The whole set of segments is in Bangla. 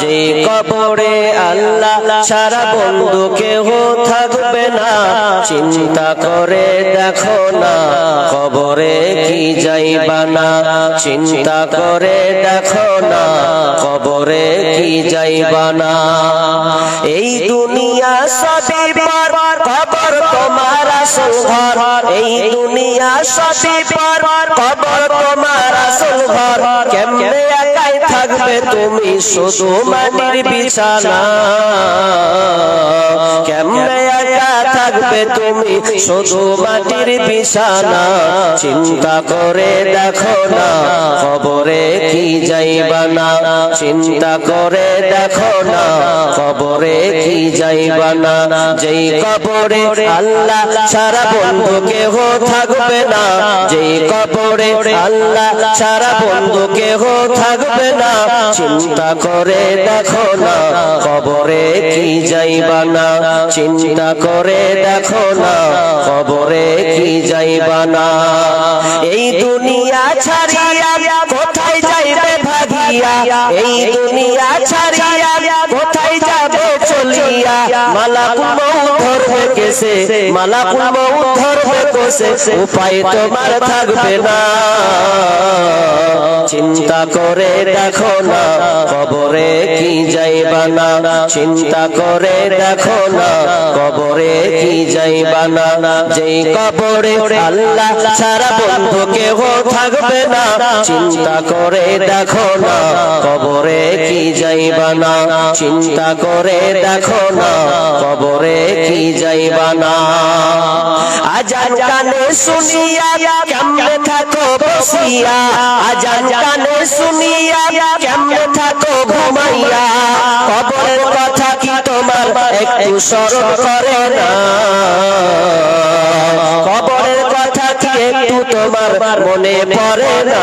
যে কবরে আল্লাহ সারা বন্ধু কেহ থাকবে না। চিন্তা করে দেখো না, কবরে কি যাইবা না। চিন্তা করে দেখো না, কবরে কি যাইবা না। এই দুনিয়া সবই পর কবর তোমার আসল ঘর এই দুনিয়া সবই পর কবর তোমার আসল ঘর তুমি শুধু মাটির বিছানা। কেমনে একা থাকবে তুমি? শুধু মাটির বিছানা। চিন্তা করে দেখো না খবরে কি যাইবা না। চিন্তা করে দেখো না খবরে কি যাইবা না। যেই কবরে আল্লাহ সারা বন্ধু কেহ থাকবে না। যেই কবরে আল্লাহ সারা বন্ধু কেহ থাকবে না। চিন্তা করে দেখো না, কবরে কি যাইবা না চিন্তা করে দেখো না, কবরে কি যাইবা না এই দুনিয়া ছাড়িয়া কোথায় যাইবে ভাগিয়া? এই দুনিয়া ছাড়িয়া কোথায় যাবে? চলিয়া মালাকুল মৌত ধরবে কেসে, মালাকুল কোসে, উপায় তোমার থাকবে না। চিন্তা করে দেখো না, কবরে কি যাইবা না। চিন্তা করে দেখো না, কবরে কি যাইবা না। যেই কবরে আল্লাহ সারা বন্ধু কেহ থাকবে না, চিন্তা করে দেখো না, কবরে কি যাইবা না। চিন্তা করে দেখো না, কবরে কি যাইবা না। আজান কানে শুনিয়া কেমনে থাকো বসিয়া। আজান কানে শুনিয়া কেমনে থাকো ঘুমাইয়া। কবরের কথা কি তোমার একটু স্মরণ করে না। কবরের কথা কি একটু তোমার মনে পড়ে না।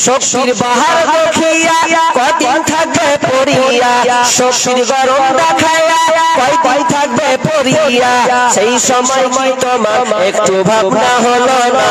শক্তির বাহার দেখিয়া কদিন থাকবে পড়িয়া? গরম দেখায়া কয়দিন থাকবে পড়িয়া? সেই সময় তোমার একটু ভাবনা হলো না?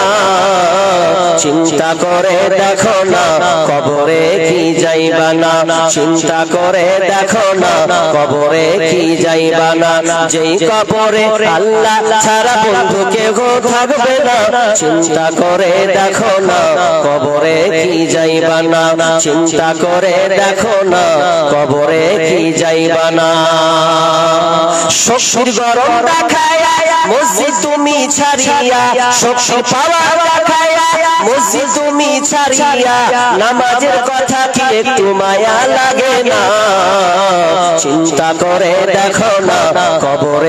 চিন্তা করে দেখো না, কবরে কি যাইবা না? চিন্তা করে দেখো না, কবরে কি যাইবা না? যেই কবরে আল্লাহ ছাড়া বন্ধু কেহ থাকবে না, চিন্তা করে দেখো না, কবরে কি যাইবা না? চিন্তা করে দেখো না, কবরে কি যাইবা না। শক্তির গরম দেখায়া মসজিদ তুমি ছাড়িয়া, শক্তি পাওয়া দেখায়া মসজিদ তুমি ছাড়িয়া, নামাজের কথা কি একটু মায়া লাগে না? চিন্তা করে দেখো না, কবরে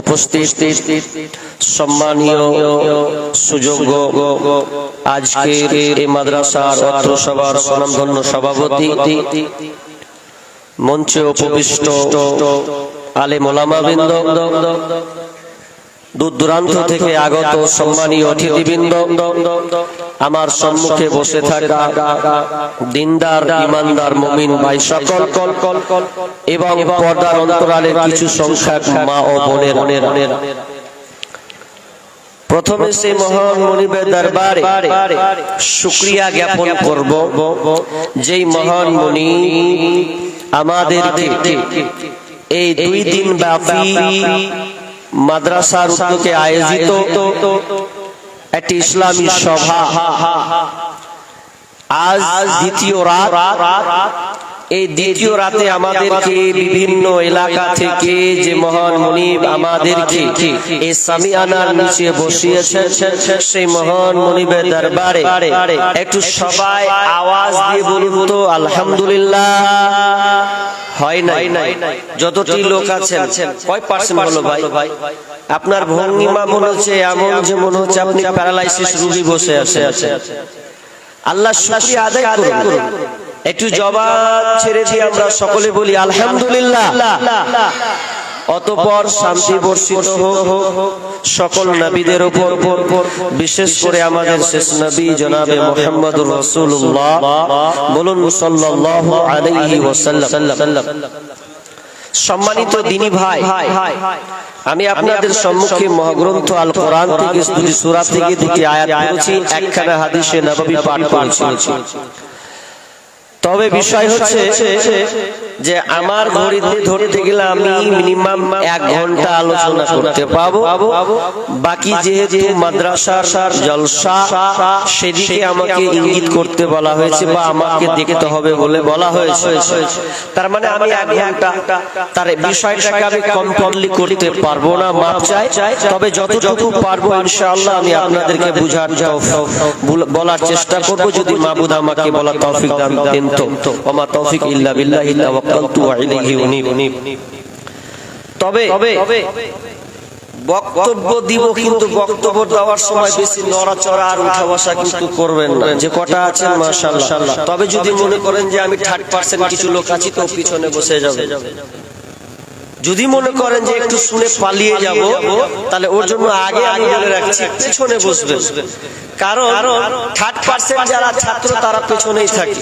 উপস্থিত সম্মানীয় সুযোগ্য আজকের এই মাদ্রাসার অত্র সভার স্বনামধন্য মঞ্চে উপবিষ্ট আলে মোলামাবৃন্দ দূর দূরান্ত থেকে আগত সম্মানীয় অতিথিবৃন্দ আমার সম্মুখে বসে থাকা দিনদার ইমানদার মমিন ভাই সকল এবং পর্দার অন্তরালে কিছু সংখ্যক মা ও বোনের। প্রথমে সেই মহান মনিবের দরবারে শুক্রিয়া জ্ঞাপন করব। যেই মহান মনি আমাদেরকে এই দুই দিন ব্যাপী মাদ্রাসার উদ্যোগে আয়োজিত একটি ইসলামী সভা। আজ দ্বিতীয় রাত। এই দ্বিতীয় রাতে আমাদেরকে বিভিন্ন এলাকা থেকে যে মহান মনিব আমাদেরকে এই সামিয়ানার নিচে বসিয়েছেন, সেই মহান মনিবের দরবারে একটু সবাই আওয়াজ দিয়ে বলুন তো, আলহামদুলিল্লাহ। হয় নাই। যতটি লোক আছেন কয় পার্সেন্ট হলো ভাই? আপনার ভঙ্গিমা মনে হচ্ছে এমন যে মনে হচ্ছে আপনি প্যারালাইসিস রুগী বসে আছে আল্লাহ শুকরিয়া আদায় করুন। একটু জবাব ছেড়ে দিয়ে আমরা সকলে বলি আলহামদুলিল্লাহ। অতপর শান্তি বর্ষিত হোক। সকল নবীদের উপর বিশেষ করে আমাদের শেষ নবী জনাবে মোহাম্মদুর রাসূলুল্লাহ। বলুন সাল্লাল্লাহু আলাইহি ওয়াসাল্লাম। সম্মানিত দিনী ভাই আমি আপনাদের সম্মুখে মহাগ্রন্থ আল কোরআন থেকে দুটি সূরা থেকে দুটি আয়াত পড়েছি। একখানা হাদিসে নববী পাঠ করেছি। তবে বিষয় হচ্ছে যে আমার ঘড়িতে ধরতে গেলে আমি মিনিমাম এক ঘণ্টা আলোচনা করতে পাবো। বাকি যেহেতু মাদ্রাসার জলসা সেদিকে আমাকে ইঙ্গিত করতে বলা হয়েছে বা আমাকে দেখতে হবে বলে বলা হয়েছে। তার মানে আমি এক ঘণ্টা তার বিষয়টাকে আমি কমপ্লিটলি করতে পারব না মাপ চাই। তবে যতটুকু পারব ইনশাআল্লাহ আমি আপনাদেরকে বুঝার বলার চেষ্টা করব। যদি মাবুদ আমাকে বলা তৌফিক দান দেন তো ওমা তৌফিক ইল্লা বিল্লাহি তাওয়াক্কালতু ওয়া ইলাইহি উনীব। তবে বক্তব্য দিব কিন্তু বক্তব্য দেওয়ার সময় বেশি নড়াচড়া আর উঠা বসা কিন্তু করবেন না। যে কটা আছেন মাশাআল্লাহ। তবে যদি মনে করেন যে আমি থার্ড পার্সেন্ট কিছু লোক আছি তো পিছনে বসে যাবে। যদি মনে করেন যে একটু শুনে পালিয়ে যাব তাহলে ওর জন্য আগে আমি বলে রাখছি পেছনে বসবে কারণ থার্ড পার্সেন্ট যারা ছাত্র তারা পেছনেই থাকে।